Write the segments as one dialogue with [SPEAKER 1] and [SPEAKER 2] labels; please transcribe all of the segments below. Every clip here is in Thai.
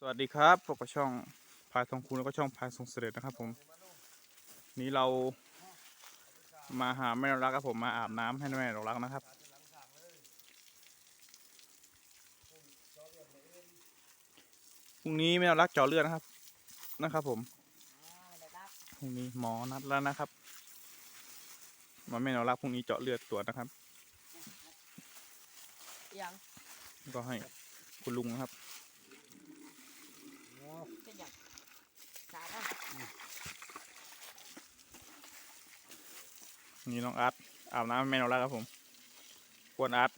[SPEAKER 1] สวัสดีครับพบกับช่องพายทองคูณแล้วก็ช่องพายทรงเสด็จนะครับผม นี้เรามาหาแม่นรักครับผมมาอาบน้ำให้แม่นรักนะครับ พรุ่งนี้แม่นรักเจาะเลือดนะครับ นะครับผมพรุ่งนี้หมอนัดแล้วนะครับหมอแม่นรักพรุ่งนี้เจาะเลือดตรวจนะครับ
[SPEAKER 2] ยัง
[SPEAKER 1] ก็ให้คุณลุงนะครับ
[SPEAKER 2] เป็นยังสามอะ
[SPEAKER 1] นี่น้องอาร์ตอาบน้ำให้แม่นรักครับผมกวนอาร์ต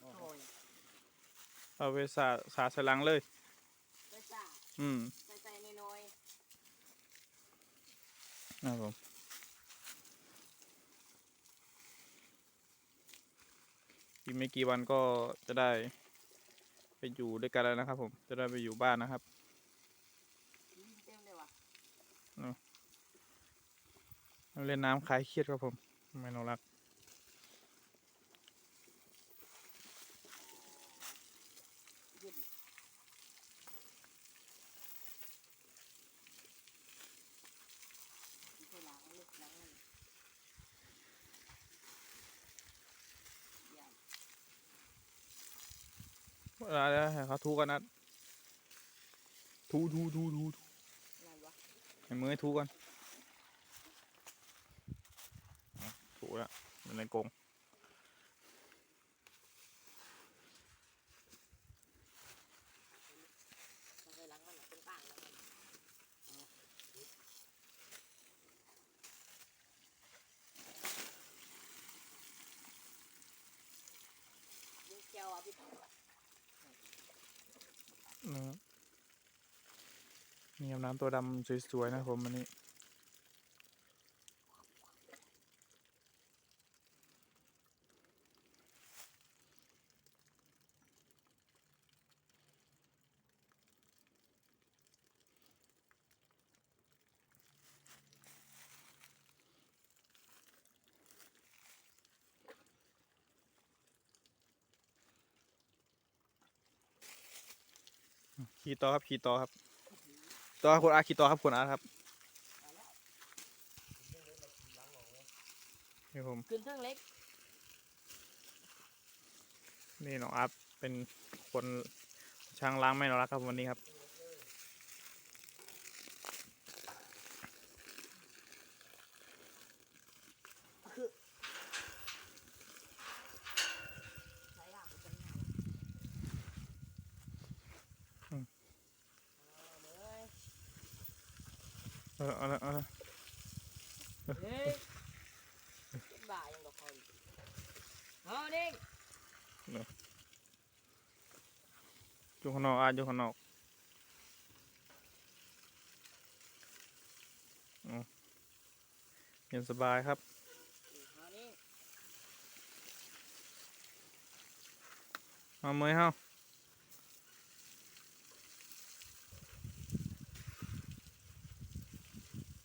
[SPEAKER 2] โอ้ย
[SPEAKER 1] เอาไปสาสาสลังเลย
[SPEAKER 2] ไปจ้า
[SPEAKER 1] อืม
[SPEAKER 2] ใส่ใส่น้อย
[SPEAKER 1] นะครับผมอีกไม่กี่วันก็จะได้ ไปอยู่ด้วยกันแล้วนะครับ ผม จะได้ไปอยู่บ้านนะครับ
[SPEAKER 2] ๆยิ้มเต็มเลยว่ะ
[SPEAKER 1] เล่นน้ำคลายเครียดครับผม ไม่นองรัก
[SPEAKER 2] เย็นไม่ใช่ล้างลึกล้างเลยยัง
[SPEAKER 1] เวลาจะให้เขาทูกันนะทูทูทูทูทให้มือทูกันถูแล้วมันในกรง
[SPEAKER 2] มันเคยล้างมันเป็นต่างแล้วมันยิ่งเจียวอะพี่
[SPEAKER 1] นะครับ นี่น้ำตัวดำสวยๆนะครับผมอันนี้ ขี่ต่อครับขี่ต่อครับ ต่อครับคุณอาขี่ต่อครับคุณอาครับนี่ผม
[SPEAKER 2] ขึ้นเครื่องเล็ก
[SPEAKER 1] นี่น้องอาร์ตเป็นคนช่างล้างไม่นรักครับวันนี้ครับ
[SPEAKER 2] คือใช้อะเป็นไง
[SPEAKER 1] อืม
[SPEAKER 2] เอาเลย
[SPEAKER 1] เออเอาละเอาละ
[SPEAKER 2] เฮ้ยเป็นบ่ายังกับคนเอาเด้ง
[SPEAKER 1] อยู่ข้างนอกอาร์ตอยู่ข้างนอกอ๋อเย็นสบายครับ
[SPEAKER 2] เอานี่
[SPEAKER 1] มาเมยเฮา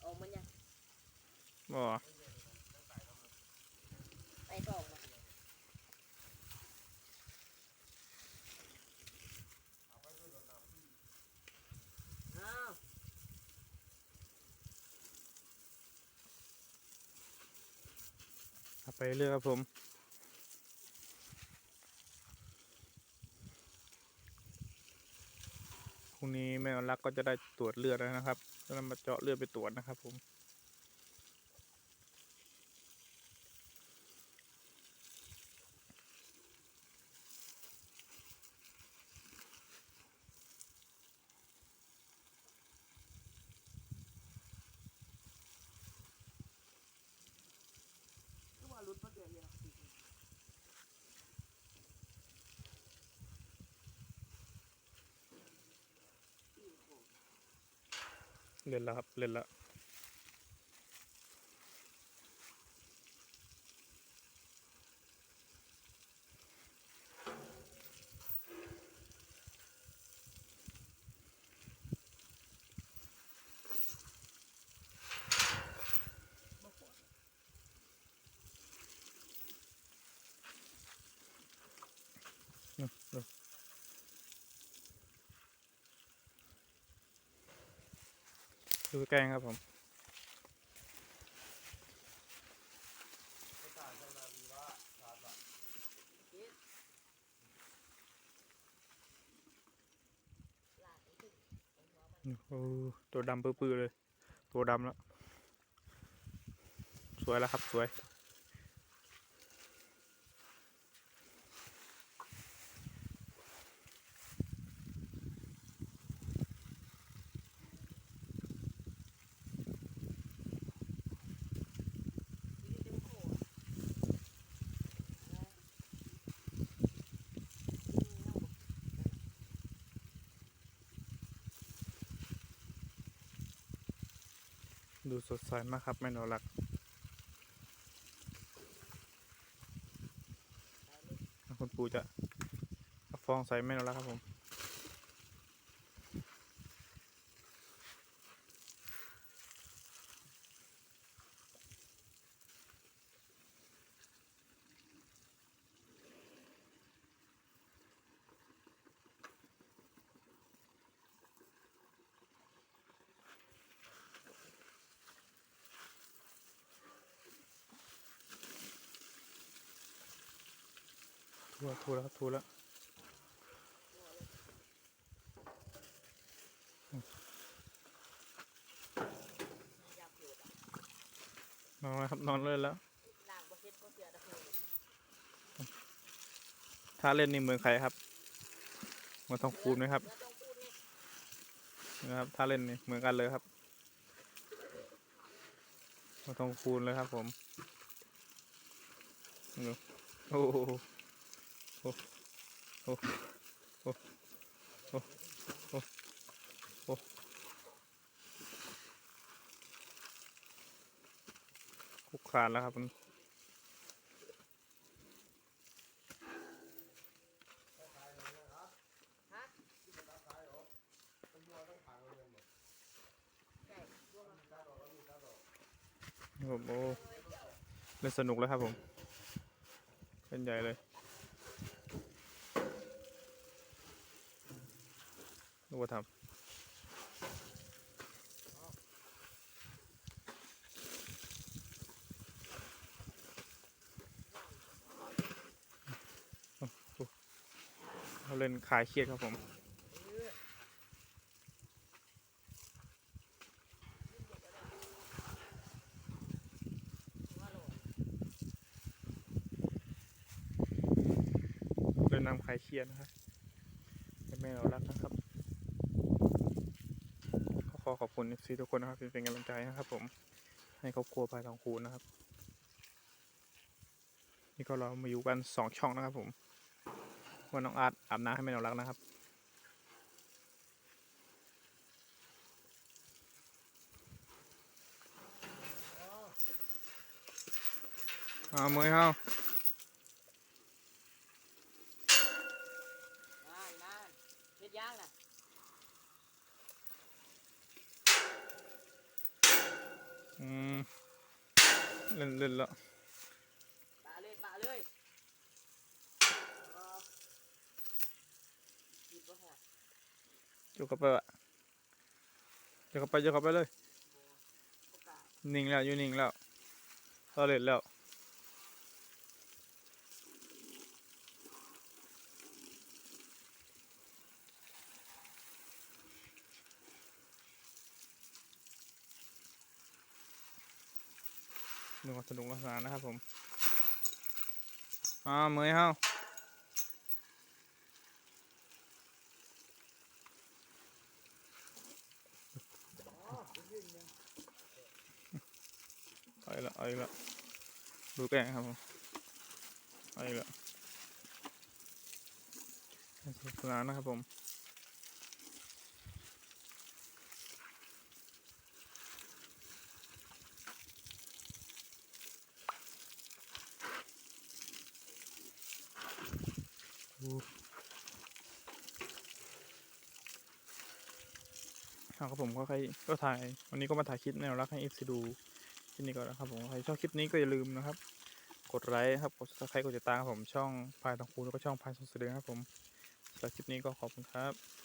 [SPEAKER 2] ออกมันยัง
[SPEAKER 1] บ่
[SPEAKER 2] ไปต่อมาอ้าว
[SPEAKER 1] ขับไปเรื่อยครับผมพรุ่งนี้แม่รักก็จะได้ตรวจเลือดแล้วนะครับจะนำมาเจาะเลือดไปตรวจนะครับผม
[SPEAKER 2] gelap lelap Look, look. ดู
[SPEAKER 1] แกล้งครับผมโอ้ตัวดำปื้อๆเลย ตัวดำแล้ว สวยแล้วครับ สวย
[SPEAKER 2] ที่นี่เต็มโขดนะนี่เอาบอก
[SPEAKER 1] ดูสดใสมากครับแม่นอรักคุณปู่จะฟองใส่แม่นอรักครับผม ทัวทัวแล้วครับทัวแล้วนอนแล้วครับนอนเลยแล้วถ้าเล่นนี่เมือนใครครับเมือนทองคูณไหมครับ
[SPEAKER 2] นะ
[SPEAKER 1] ครับ ถ้าเล่นนี่เหมือนกันเลยครับเมือนทองคูณเลยครับ ผมโอ้โห โอ้โอ้โอ้โอ้โอ้โอ้คุกคานแล้วครับมันผมโอ้เล่นสนุกแล้วครับผมเล่นใหญ่เลย นึกว่าทำเขาเล่นคลายเครียดครับผม
[SPEAKER 2] เล่
[SPEAKER 1] นน้ำคลายเครียดนะครับแม่เรารักนะครับ ขอบคุณซีทุกคนนะครับที่เป็นกำลังใจนะครับผมให้ครอบครัวพายทองคูณนะครับ นี่ก็เรามาอยู่กันสองช่องนะครับผมว่าน้องอาร์ตอาบน้ำให้แม่เรารักนะครับเอามือเข้า
[SPEAKER 2] นานนานเฮ็ดย่างน่ะ
[SPEAKER 1] อืม เล่นเล่นแล้ว
[SPEAKER 2] ปะเลยปะเลยอ๋อหยิบบ่หอด
[SPEAKER 1] ยกเข้าไปวะยกเข้าไปยกเข้าไปเลย
[SPEAKER 2] บ่บ่กล้า
[SPEAKER 1] นิ่งแล้วอยู่นิ่งแล้วเราเล่นแล้ว ดูว่าสนุกสนานนะครับผมอ่าเมยเฮา
[SPEAKER 2] อ๋อเป็นยืนยัง
[SPEAKER 1] เอาอีกล้วเอาอีกล้วดูแกงครับผมเอาอีกล้วสนุกสนานนะครับผม ครับผมก็ใครก็ถ่าย วันนี้ก็มาถ่ายคลิปแนวรักให้เอฟซีดูคลิปนี้ก่อนนะครับผมใครชอบคลิปนี้ก็อย่าลืมนะครับ กดไลค์ครับกดซับสไครต์กดติดตามครับผมช่องพายทองคูแล้วก็ช่องพายสดเสด็จครับผมสำหรับคลิปนี้ก็ขอบคุณครับ